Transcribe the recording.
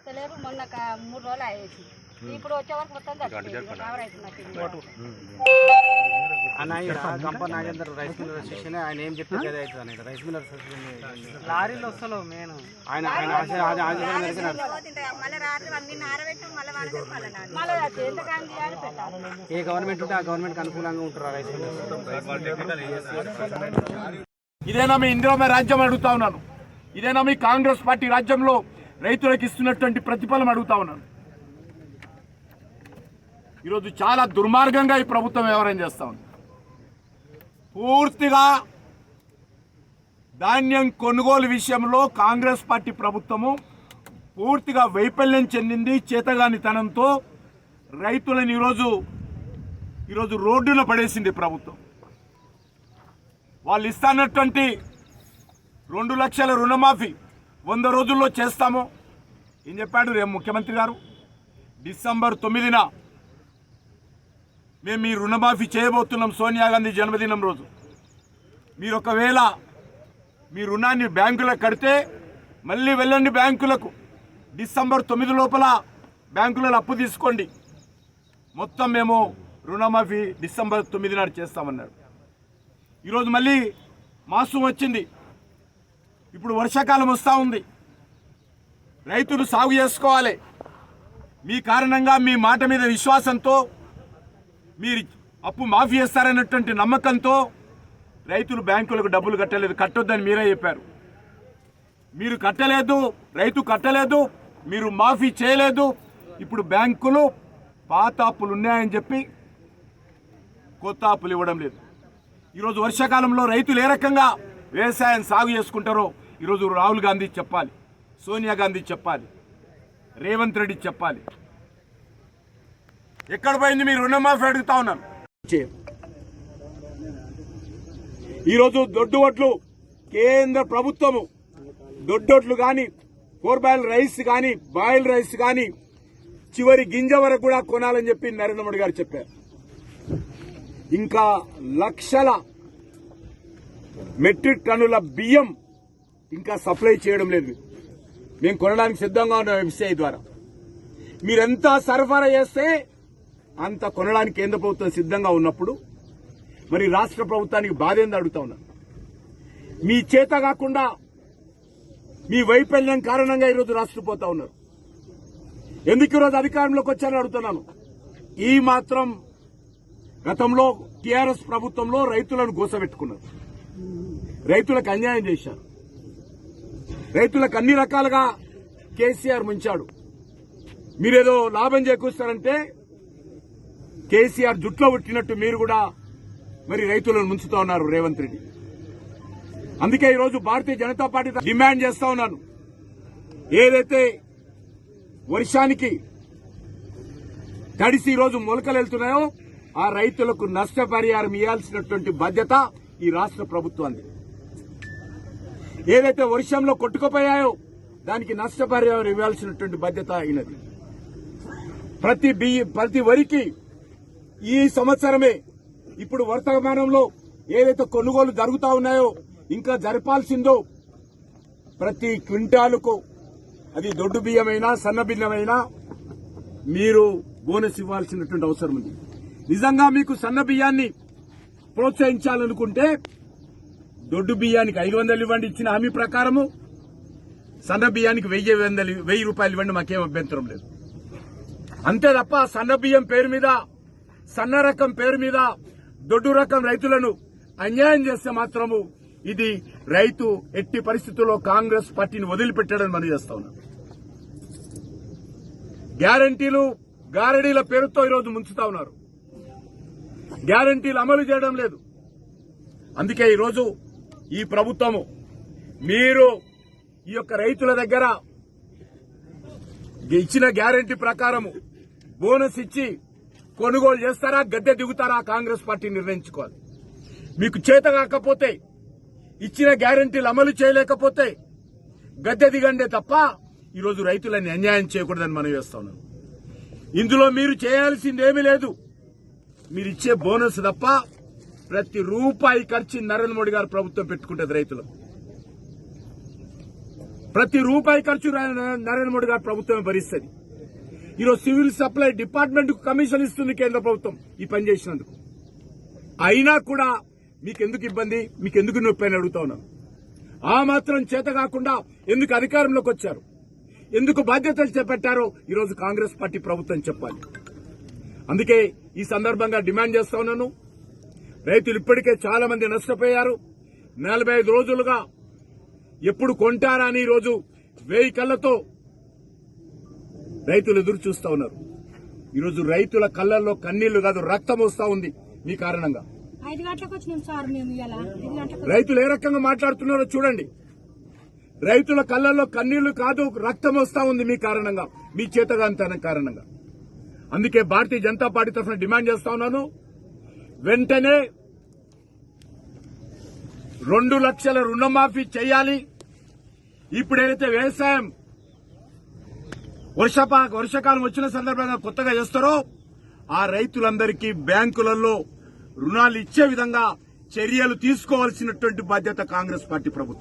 ఇస్తలేరు మొన్న ఒక మూడు రోజులు అయ్యేసి ఇప్పుడు వచ్చే వరకు మొత్తం అన్న గంప నాగేందర్ రైస్ మిల్లర్ అసోసియేషన్ ఆయన ఏం చెప్తే అవుతుంది రైస్ మిల్లర్ అసోసియేషన్ లారీలు నేను ఆయన ఆయన ఏ గవర్నమెంట్ ఉంటే ఆ గవర్నమెంట్ అనుకూలంగా ఉంటారు రైస్ ఇదేనా మీ ఇందిరామ రాజ్యం అడుగుతా ఉన్నాను. ఇదేనా మీ కాంగ్రెస్ పార్టీ రాజ్యంలో రైతులకు ఇస్తున్నటువంటి ప్రతిఫలం అడుగుతా ఉన్నాను. ఈరోజు చాలా దుర్మార్గంగా ఈ ప్రభుత్వం వ్యవహారం చేస్తూ ఉంది. పూర్తిగా ధాన్యం కొనుగోలు విషయంలో కాంగ్రెస్ పార్టీ ప్రభుత్వము పూర్తిగా వైఫల్యం చెందింది చేతగానితనంతో రైతులను ఈరోజు ఈరోజు రోడ్డున పడేసింది ప్రభుత్వం. వాళ్ళు ఇస్తానటువంటి రెండు లక్షల రుణమాఫీ వంద రోజుల్లో చేస్తాము. ఏం చెప్పాడు రేపు ముఖ్యమంత్రి గారు? డిసెంబర్ తొమ్మిదిన మేము మీ రుణమాఫీ చేయబోతున్నాం సోనియా గాంధీ జన్మదినం రోజు. మీరు ఒకవేళ మీ రుణాన్ని బ్యాంకులకు కడితే మళ్ళీ వెళ్ళండి బ్యాంకులకు. డిసెంబర్ తొమ్మిది లోపల బ్యాంకులలో అప్పు తీసుకోండి. మొత్తం మేము రుణమాఫీ డిసెంబర్ తొమ్మిది నాడు చేస్తామన్నాడు. ఈరోజు మళ్ళీ మాసం వచ్చింది. ఇప్పుడు వర్షాకాలం వస్తూ ఉంది. రైతులు సాగు చేసుకోవాలి. మీ కారణంగా మీ మాట మీద విశ్వాసంతో మీరు అప్పు మాఫీ చేస్తారన్నటువంటి నమ్మకంతో రైతులు బ్యాంకులకు డబ్బులు కట్టలేదు. కట్టొద్దని మీరే చెప్పారు. మీరు కట్టలేదు రైతు కట్టలేదు మీరు మాఫీ చేయలేదు. ఇప్పుడు బ్యాంకులు పాత అప్పులు ఉన్నాయని చెప్పి కొత్త అప్పులు ఇవ్వడం లేదు. ఈరోజు వర్షాకాలంలో రైతులు ఏ రకంగా వ్యవసాయం సాగు చేసుకుంటారో ఈరోజు రాహుల్ గాంధీ చెప్పాలి. సోనియా గాంధీ చెప్పాలి రేవంత్ రెడ్డి చెప్పాలి. ఎక్కడ పోయింది మీరు రుణమాఫీ అడుగుతా ఉన్నాను. ఈరోజు దొడ్డువట్లు కేంద్ర ప్రభుత్వము దొడ్డొడ్లు కానీ కోర్బాయిల్ రైస్ కానీ బాయిల్ రైస్ కానీ చివరి గింజ వరకు కూడా కొనాలని చెప్పి నరేంద్ర మోడీ గారు చెప్పారు. ఇంకా లక్షల మెట్రిక్ టన్నుల బియ్యం ఇంకా సప్లై చేయడం లేదు. మేము కొనడానికి సిద్ధంగా ఉన్నాం ఎంసీఐ ద్వారా. మీరెంత సరఫరా చేస్తే అంత కొనడానికి కేంద్ర ప్రభుత్వం సిద్ధంగా ఉన్నప్పుడు మరి రాష్ట్ర ప్రభుత్వానికి బాధ అడుగుతా ఉన్నాను మీ చేత కాకుండా మీ వైఫల్యం కారణంగా ఈరోజు రాష్ట్రపోతా ఉన్నారు. ఎందుకు ఈరోజు అధికారంలోకి వచ్చారని అడుగుతున్నాను. ఈ మాత్రం గతంలో టీఆర్ఎస్ ప్రభుత్వంలో రైతులను గోసబెట్టుకున్నారు రైతులకు అన్యాయం చేశారు. రైతులకు అన్ని రకాలుగా కేసీఆర్ ముంచాడు. మీరేదో లాభం చేకూరుస్తారంటే కేసీఆర్ జుట్లో పుట్టినట్టు మీరు కూడా మరి రైతులను ముంచుతా ఉన్నారు రేవంత్ రెడ్డి. అందుకే ఈరోజు భారతీయ జనతా పార్టీ డిమాండ్ చేస్తా ఉన్నాను. ఏదైతే వర్షానికి తడిసి ఈరోజు మొలకలు వెళ్తున్నాయో ఆ రైతులకు నష్టపరిహారం ఇవ్వాల్సినటువంటి బాధ్యత ఈ రాష్ట్ర ప్రభుత్వాన్ని ఏదైతే వర్షంలో కొట్టుకుపోయాయో దానికి నష్టపరిహారం ఇవ్వాల్సినటువంటి బాధ్యత అయినది ప్రతి బియ్య ప్రతి వరికి ఈ సంవత్సరమే ఇప్పుడు వర్తమానంలో ఏదైతే కొనుగోలు జరుగుతా ఉన్నాయో ఇంకా జరపాల్సిందో ప్రతి క్వింటాలుకు అది దొడ్డు బియ్యమైనా సన్న బియ్యమైనా మీరు బోనస్ ఇవ్వాల్సినటువంటి అవసరం ఉంది. నిజంగా మీకు సన్న బియ్యాన్ని ప్రోత్సహించాలనుకుంటే దొడ్డు బియ్యానికి ఐదు వందలు ఇవ్వండి ఇచ్చిన హామీ ప్రకారము. సన్న బియ్యానికి వెయ్యి వందలు వెయ్యి రూపాయలు ఇవ్వండి మాకేం అభ్యంతరం లేదు. అంతే తప్ప సన్న బియ్యం పేరు మీద సన్న రకం పేరు మీద దొడ్డు రకం రైతులను అన్యాయం చేస్తే మాత్రము ఇది రైతు ఎట్టి పరిస్థితుల్లో కాంగ్రెస్ పార్టీని వదిలిపెట్టాడని మనం చేస్తా ఉన్నాం. గ్యారంటీలు గారడీల పేరుతో ఈరోజు ముంచుతా ఉన్నారు. గ్యారంటీలు అమలు చేయడం లేదు. అందుకే ఈరోజు ఈ ప్రభుత్వము. మీరు ఈ యొక్క రైతుల దగ్గర ఇచ్చిన గ్యారంటీ ప్రకారము బోనస్ ఇచ్చి కొనుగోలు చేస్తారా గద్దె దిగుతారా కాంగ్రెస్ పార్టీ నిర్ణయించుకోవాలి. మీకు చేత కాకపోతే ఇచ్చిన గ్యారంటీలు అమలు చేయలేకపోతే గద్దె దిగండే తప్ప ఈరోజు రైతులని అన్యాయం చేయకూడదని మనం వేస్తున్నాం ఇందులో మీరు చేయాల్సింది ఏమీ లేదు. మీరు ఇచ్చే బోనస్ తప్ప ప్రతి రూపాయి ఖర్చు నరేంద్ర మోడీ గారు ప్రభుత్వం పెట్టుకుంటుంది రైతులు. ప్రతి రూపాయి ఖర్చు నరేంద్ర మోడీ గారు ప్రభుత్వమే భరిస్తుంది. ఈరోజు సివిల్ సప్లై డిపార్ట్మెంట్ కమిషన్ ఇస్తుంది కేంద్ర ప్రభుత్వం ఈ పని చేసినందుకు. అయినా కూడా మీకెందుకు ఇబ్బంది? మీకెందుకు నొప్పి అని అడుగుతా ఉన్నాను. ఆ మాత్రం చేత కాకుండా ఎందుకు అధికారంలోకి వచ్చారు? ఎందుకు బాధ్యతలు చేపట్టారో ఈరోజు కాంగ్రెస్ పార్టీ ప్రభుత్వం చెప్పాలి. అందుకే ఈ సందర్భంగా డిమాండ్ చేస్తా ఉన్నాను. రైతులు ఇప్పటికే చాలా మంది నష్టపోయారు. నలభై ఐదు రోజులుగా ఎప్పుడు కొంటారా అని ఈరోజు వేయి కళ్ళతో రైతులు ఎదురు చూస్తా ఉన్నారు. ఈరోజు రైతుల కళ్ళల్లో కన్నీళ్ళు కాదు రక్తం వస్తా ఉంది మీ కారణంగా. రైతులు ఏ రకంగా మాట్లాడుతున్నారో చూడండి. రైతుల కళ్ళల్లో కన్నీళ్ళు కాదు రక్తం వస్తా ఉంది మీ కారణంగా మీ చేతగాంతనం కారణంగా. అందుకే భారతీయ జనతా పార్టీ తరఫున డిమాండ్ చేస్తా ఉన్నాను. వెంటనే రెండు లక్షల రుణమాఫీ చేయాలి. ఇప్పుడైతే వ్యవసాయం వర్షపా వర్షాకాలం వచ్చిన సందర్భంగా కొత్తగా చేస్తారో ఆ రైతులందరికీ బ్యాంకులలో రుణాలు ఇచ్చే విధంగా చర్యలు తీసుకోవాల్సినటువంటి బాధ్యత కాంగ్రెస్ పార్టీ ప్రభుత్వం.